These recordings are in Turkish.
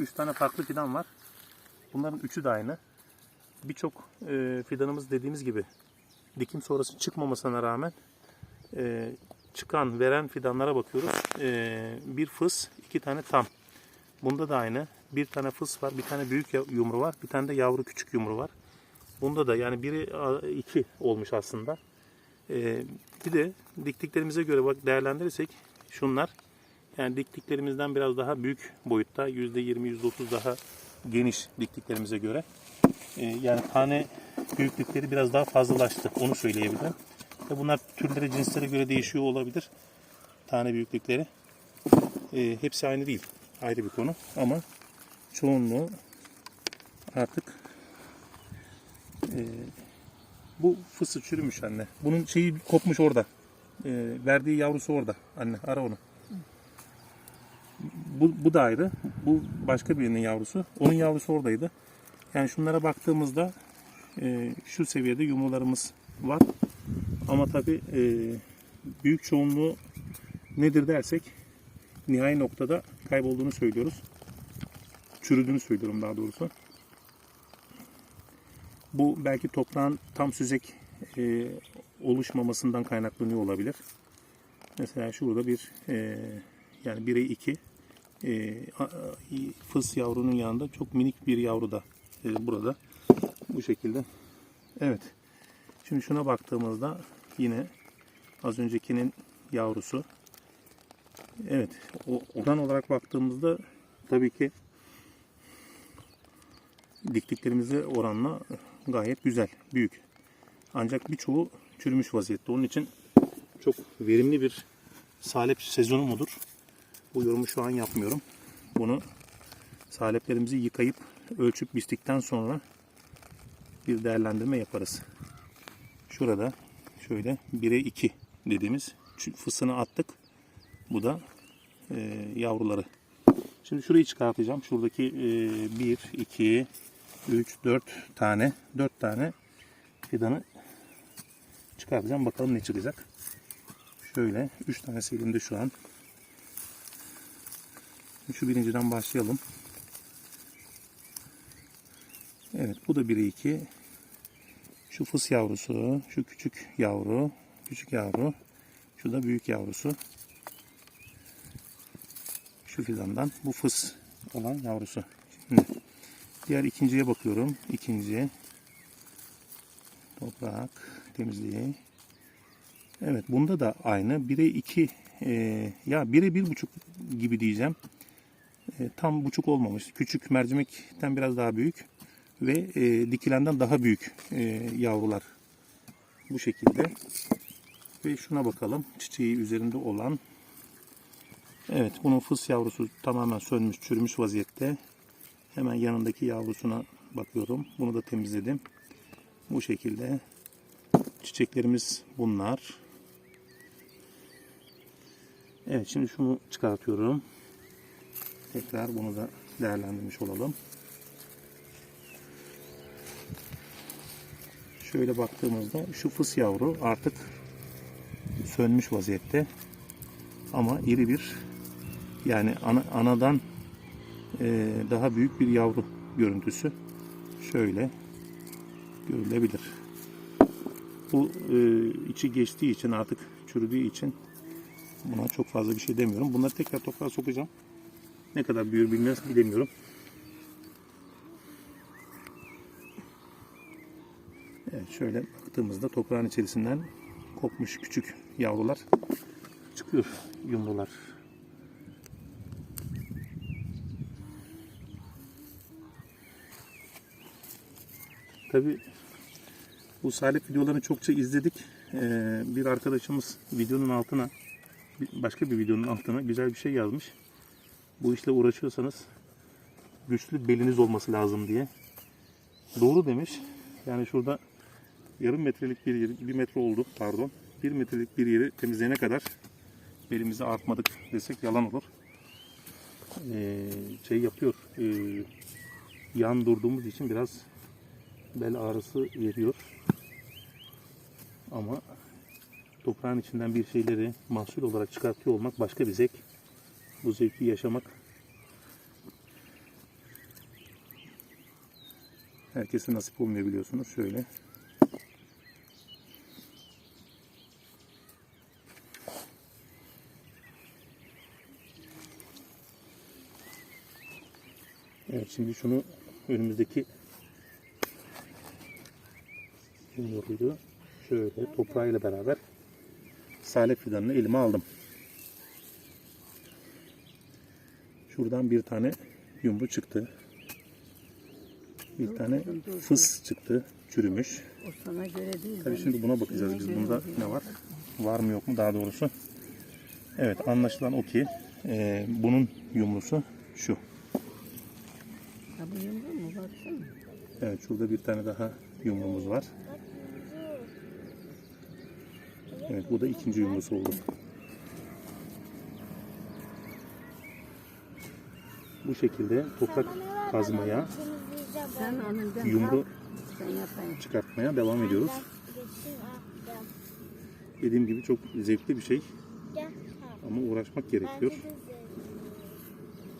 3 tane farklı fidan var. Bunların üçü de aynı. Birçok e, fidanımız dediğimiz gibi dikim sonrası çıkmamasına rağmen e, çıkan, veren fidanlara bakıyoruz. E, bir fıs, iki tane tam. Bunda da aynı. Bir tane fıs var, bir tane büyük yumru var, bir tane de yavru küçük yumru var. Bunda da yani biri iki olmuş aslında. E, bir de diktiklerimize göre bak değerlendirirsek şunlar yani diktiklerimizden biraz daha büyük boyutta %20 %30 daha geniş diktiklerimize göre. Ee, yani tane büyüklükleri biraz daha fazlalaştı. Onu söyleyebilirim. Ve bunlar türlere, cinslere göre değişiyor olabilir. Tane büyüklükleri. Ee, hepsi aynı değil. Ayrı bir konu. Ama çoğunluğu artık e, bu fısı çürümüş anne. Bunun şeyi kopmuş orada. Ee, verdiği yavrusu orada. Anne ara onu. Bu, bu da ayrı. Bu başka birinin yavrusu. Onun yavrusu oradaydı. Yani şunlara baktığımızda e, şu seviyede yumrularımız var. Ama tabi büyük çoğunluğu nedir dersek nihai noktada kaybolduğunu söylüyoruz. Çürüdüğünü söylüyorum daha doğrusu. Bu belki toprağın tam süzek e, oluşmamasından kaynaklanıyor olabilir. Mesela şurada bir e, yani 1'e 2 e, fıs yavrunun yanında çok minik bir yavru da e, burada. Bu şekilde. Evet. Şimdi şuna baktığımızda yine az öncekinin yavrusu. Evet. O, oran olarak baktığımızda tabii ki diktiklerimize oranla gayet güzel, büyük. Ancak birçoğu çürümüş vaziyette. Onun için çok verimli bir salep sezonu mudur? Bu yorumu şu an yapmıyorum. Bunu saleplerimizi yıkayıp ölçüp biçtikten sonra bir değerlendirme yaparız. Şurada şöyle 1'e 2 dediğimiz fısını attık. Bu da e, yavruları. Şimdi şurayı çıkartacağım. Şuradaki e, 1, 2, 3, 4 tane 4 tane fidanı çıkartacağım. Bakalım ne çıkacak. Şöyle 3 tanesi elimde şu an. Şu birinciden başlayalım. Evet bu da 1'e 2. Şu fıs yavrusu, şu küçük yavru, küçük yavru, şu da büyük yavrusu. Şu fidandan bu fıs olan yavrusu. Şimdi diğer ikinciye bakıyorum. İkinci toprak temizliği. Evet bunda da aynı. 1'e 2 e, ya 1'e 1,5 gibi diyeceğim. E, tam buçuk olmamış. Küçük mercimekten biraz daha büyük ve e, dikilenden daha büyük e, yavrular. Bu şekilde. Ve şuna bakalım. Çiçeği üzerinde olan. Evet bunun fıs yavrusu tamamen sönmüş, çürümüş vaziyette. Hemen yanındaki yavrusuna bakıyorum. Bunu da temizledim. Bu şekilde. Çiçeklerimiz bunlar. Evet şimdi şunu çıkartıyorum. Tekrar bunu da değerlendirmiş olalım. Şöyle baktığımızda şu fıs yavru artık sönmüş vaziyette. Ama iri bir yani ana, anadan e, daha büyük bir yavru görüntüsü şöyle görülebilir. Bu e, içi geçtiği için artık çürüdüğü için buna çok fazla bir şey demiyorum. Bunları tekrar toprağa sokacağım. Ne kadar büyür bilmez bilemiyorum. Evet şöyle baktığımızda toprağın içerisinden kopmuş küçük yavrular çıkıyor yumrular. Tabi bu salep videolarını çokça izledik. Ee, bir arkadaşımız videonun altına başka bir videonun altına güzel bir şey yazmış. Bu işle uğraşıyorsanız güçlü beliniz olması lazım diye. Doğru demiş. Yani şurada yarım metrelik bir yeri, bir metre oldu pardon. Bir metrelik bir yeri temizleyene kadar belimizi artmadık desek yalan olur. Ee, şey yapıyor. E, yan durduğumuz için biraz bel ağrısı veriyor. Ama toprağın içinden bir şeyleri mahsul olarak çıkartıyor olmak başka bir zevk. Bu zevki yaşamak Herkese nasip olmuyor biliyorsunuz. Şöyle. Evet şimdi şunu önümüzdeki yumruğuydu. Şöyle toprağıyla beraber salep fidanını elime aldım. Şuradan bir tane yumru çıktı. Bir tane fıs çıktı. Çürümüş. O sana göre değil. Tabii şimdi buna bakacağız biz. Bunda ne var? Var mı yok mu daha doğrusu. Evet anlaşılan o ki e, bunun yumrusu şu. Ha bu yumru mu? Baksana. Evet şurada bir tane daha yumrumuz var. Evet bu da ikinci yumrusu oldu. Bu şekilde toprak kazmaya, yumru çıkartmaya devam ediyoruz. Dediğim gibi çok zevkli bir şey ama uğraşmak gerekiyor.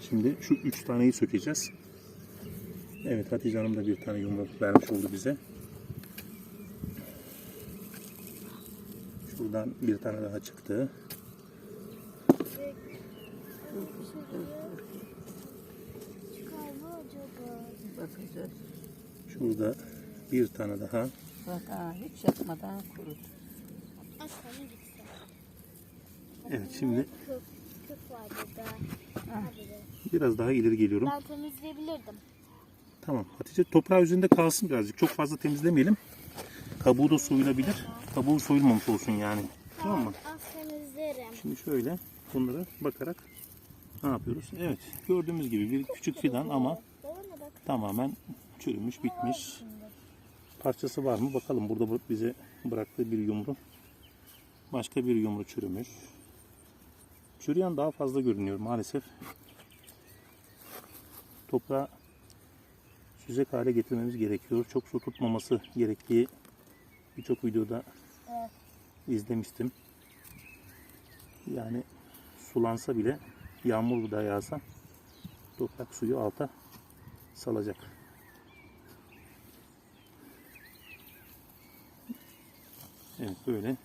Şimdi şu üç taneyi sökeceğiz. Evet Hatice Hanım da bir tane yumruk vermiş oldu bize. Şuradan bir tane daha çıktı. Bakacağız. Şurada bir tane daha. Bak ha, hiç yapmadan kurut. Evet şimdi biraz daha ileri geliyorum. Ben temizleyebilirdim. Tamam Hatice toprağı üzerinde kalsın birazcık. Çok fazla temizlemeyelim. Kabuğu da soyulabilir. Kabuğu soyulmamış olsun yani. Tamam mı? Şimdi şöyle bunlara bakarak ne yapıyoruz? Evet gördüğümüz gibi bir küçük fidan ama. Tamamen çürümüş bitmiş. Parçası var mı? Bakalım burada bu- bize bıraktığı bir yumru. Başka bir yumru çürümüş. Çürüyen daha fazla görünüyor maalesef. Toprağı süzek hale getirmemiz gerekiyor. Çok su tutmaması gerektiği birçok videoda Evet. izlemiştim. Yani sulansa bile yağmur da yağsa toprak suyu alta salacak. Evet böyle.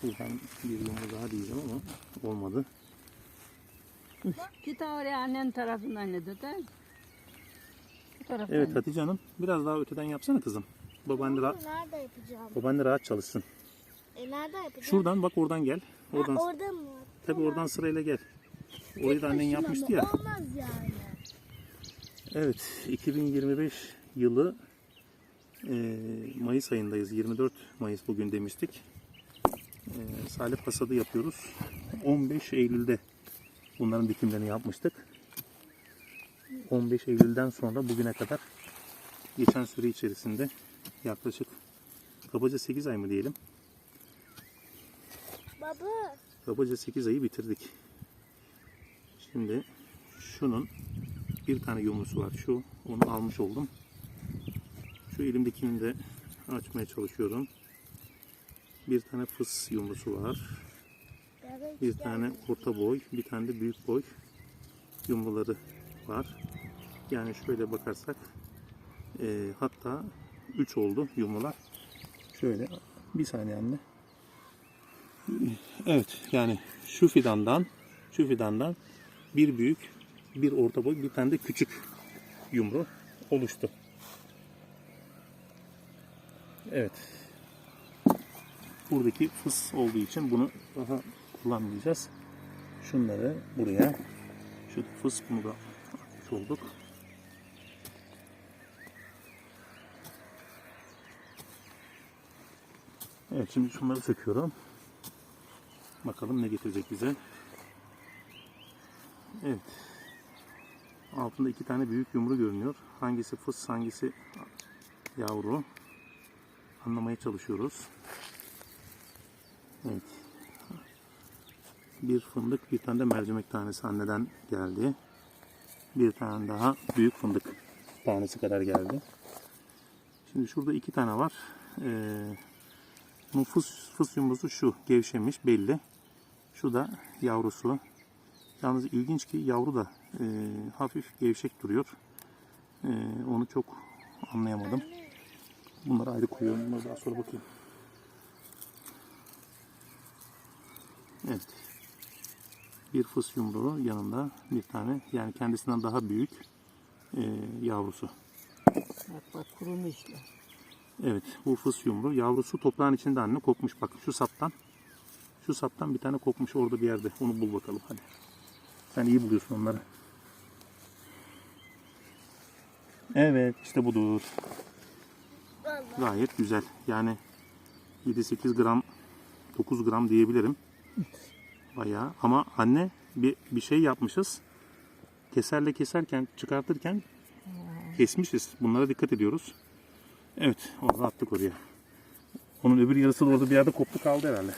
Şuradan bir yumru daha diyeceğim ama olmadı. Git oraya annen tarafından ne dedi? Bu taraftan. Evet Hatice Hanım biraz daha öteden yapsana kızım. Babaanne, ra- nerede yapacağım? babaanne rahat çalışsın. E nerede yapacağım? Şuradan bak oradan gel. Ha, Oradan orada mı? tabii oradan sırayla gel. Orayı da annen yapmıştı ya. Olmaz yani. Evet, 2025 yılı e, Mayıs ayındayız. 24 Mayıs bugün demiştik. E, salep hasadı yapıyoruz. 15 Eylül'de bunların dikimlerini yapmıştık. 15 Eylül'den sonra bugüne kadar geçen süre içerisinde yaklaşık kabaca 8 ay mı diyelim. Baba. Kabaca 8 ayı bitirdik. Şimdi şunun bir tane yumrusu var. Şu onu almış oldum. Şu elimdekini de açmaya çalışıyorum. Bir tane fıs yumrusu var. Bir tane orta boy, bir tane de büyük boy yumruları var. Yani şöyle bakarsak e, hatta 3 oldu yumrular. Şöyle bir saniye anne. Evet yani şu fidandan şu fidandan bir büyük bir orta boy bir tane de küçük yumru oluştu. Evet. Buradaki fıs olduğu için bunu daha kullanmayacağız. Şunları buraya şu fıs bunu da atmış olduk. Evet şimdi şunları söküyorum. Bakalım ne getirecek bize. Evet. Altında iki tane büyük yumru görünüyor. Hangisi fıs, hangisi yavru? Anlamaya çalışıyoruz. Evet. Bir fındık, bir tane de mercimek tanesi anneden geldi. Bir tane daha büyük fındık tanesi kadar geldi. Şimdi şurada iki tane var. Ee, bu fıs, fıs yumrusu şu, gevşemiş belli. Şu da yavrusu. Yalnız ilginç ki yavru da e, hafif gevşek duruyor. Ee, onu çok anlayamadım. Bunları ayrı koyuyorum. Bunları daha sonra bakayım. Evet. Bir fıs yumruğu yanında bir tane yani kendisinden daha büyük ee, yavrusu. Bak bak kurumuşlar. Evet bu fıs yumru. Yavrusu toprağın içinde anne kopmuş. Bak şu saptan. Şu saptan bir tane kopmuş orada bir yerde. Onu bul bakalım hadi. Sen iyi buluyorsun onları. Evet işte budur. Gayet güzel. Yani 7-8 gram 9 gram diyebilirim. Bayağı ama anne bir, bir şey yapmışız. Keserle keserken çıkartırken kesmişiz. Bunlara dikkat ediyoruz. Evet, onu attık oraya. Onun öbür yarısı da orada bir yerde koptu kaldı herhalde.